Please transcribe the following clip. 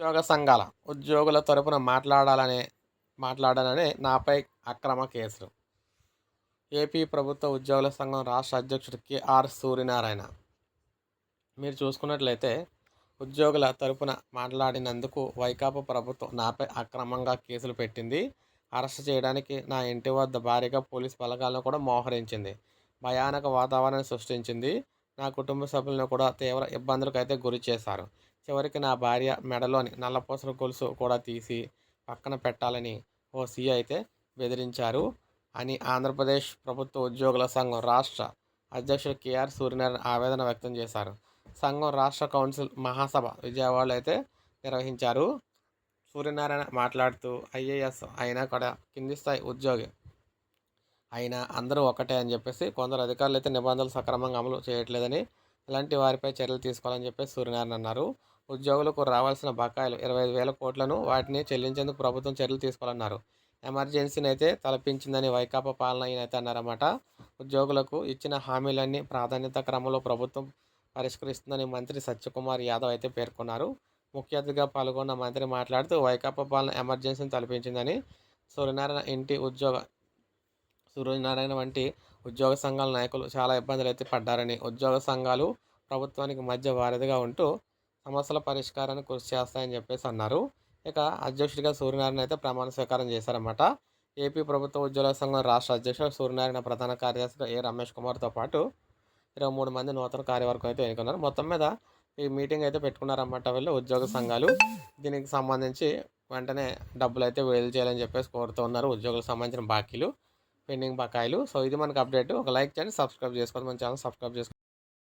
ఉద్యోగ సంఘాల ఉద్యోగుల తరపున మాట్లాడాలనే మాట్లాడాలనే నాపై అక్రమ కేసులు. ఏపీ ప్రభుత్వ ఉద్యోగుల సంఘం రాష్ట్ర అధ్యక్షుడు కేఆర్ సూర్యనారాయణ. మీరు చూసుకున్నట్లయితే ఉద్యోగుల తరపున మాట్లాడినందుకు వైకాపా ప్రభుత్వం నాపై అక్రమంగా కేసులు పెట్టింది. అరెస్ట్ చేయడానికి నా ఇంటి వద్ద భారీగా పోలీస్ బలగాలను కూడా మోహరించింది. భయానక వాతావరణాన్ని సృష్టించింది. నా కుటుంబ సభ్యులను కూడా తీవ్ర ఇబ్బందులకు అయితే గురి చేశారు. చివరికి నా భార్య మెడలోని నల్లపూసల గొలుసు కూడా తీసి పక్కన పెట్టాలని ఓ సీఐ అయితే బెదిరించారు అని ఆంధ్రప్రదేశ్ ప్రభుత్వ ఉద్యోగుల సంఘం రాష్ట్ర అధ్యక్షుడు కేఆర్ సూర్యనారాయణ ఆవేదన వ్యక్తం చేశారు. సంఘం రాష్ట్ర కౌన్సిల్ మహాసభ విజయవాడలో అయితే నిర్వహించారు. సూర్యనారాయణ మాట్లాడుతూ ఐఏఎస్ అయినా కూడా కింది స్థాయి ఉద్యోగి అయినా అందరూ ఒకటే అని చెప్పేసి కొందరు అధికారులు అయితే నిబంధనలు సక్రమంగా అమలు చేయట్లేదని ఇలాంటి వారిపై చర్యలు తీసుకోవాలని చెప్పేసి సూర్యనారాయణ అన్నారు. ఉద్యోగులకు రావాల్సిన బకాయిలు ఇరవై ఐదు వేల కోట్లను వాటిని చెల్లించేందుకు ప్రభుత్వం చర్యలు తీసుకోవాలన్నారు. ఎమర్జెన్సీని అయితే తలపించిందని వైకాపా పాలన ఈయనైతే అయితే అన్నారన్నమాట. ఉద్యోగులకు ఇచ్చిన హామీలన్నీ ప్రాధాన్యత క్రమంలో ప్రభుత్వం పరిష్కరిస్తుందని మంత్రి సత్యకుమార్ యాదవ్ అయితే పేర్కొన్నారు. ముఖ్య అతిథిగా పాల్గొన్న మంత్రి మాట్లాడుతూ వైకాపా పాలన ఎమర్జెన్సీని తలపించిందని సూర్యనారాయణ ఇంటి ఉద్యోగ సూర్యనారాయణ వంటి ఉద్యోగ సంఘాల నాయకులు చాలా ఇబ్బందులు అయితే పడ్డారని ఉద్యోగ సంఘాలు ప్రభుత్వానికి మధ్య వారధిగా ఉంటూ సమస్యల పరిష్కారాన్ని కృషి చేస్తాయని చెప్పేసి అన్నారు. ఇక అధ్యక్షుడిగా సూర్యనారాయణ అయితే ప్రమాణ స్వీకారం చేశారన్నమాట. ఏపీ ప్రభుత్వ ఉద్యోగ సంఘం రాష్ట్ర అధ్యక్షుడు సూర్యనారాయణ ప్రధాన కార్యదర్శి ఏ రమేష్ కుమార్తో పాటు ఇరవై మూడు మంది నూతన కార్యవర్గం అయితే ఎన్నుకున్నారు. మొత్తం మీద ఈ మీటింగ్ అయితే పెట్టుకున్నారన్నమాట వీళ్ళు ఉద్యోగ సంఘాలు. దీనికి సంబంధించి వెంటనే డబ్బులు అయితే విడుదల చేయాలని చెప్పేసి కోరుతూ ఉన్నారు ఉద్యోగులకు సంబంధించిన బాకీలు. పెండింగ్ బకాయిలు. సో ఇది మనకు అప్డేట్. ఒక లైక్ చేయండి సబ్స్క్రైబ్ చేసుకోండి. మన ఛానల్ సబ్స్క్రైబ్ చేసుకోండి.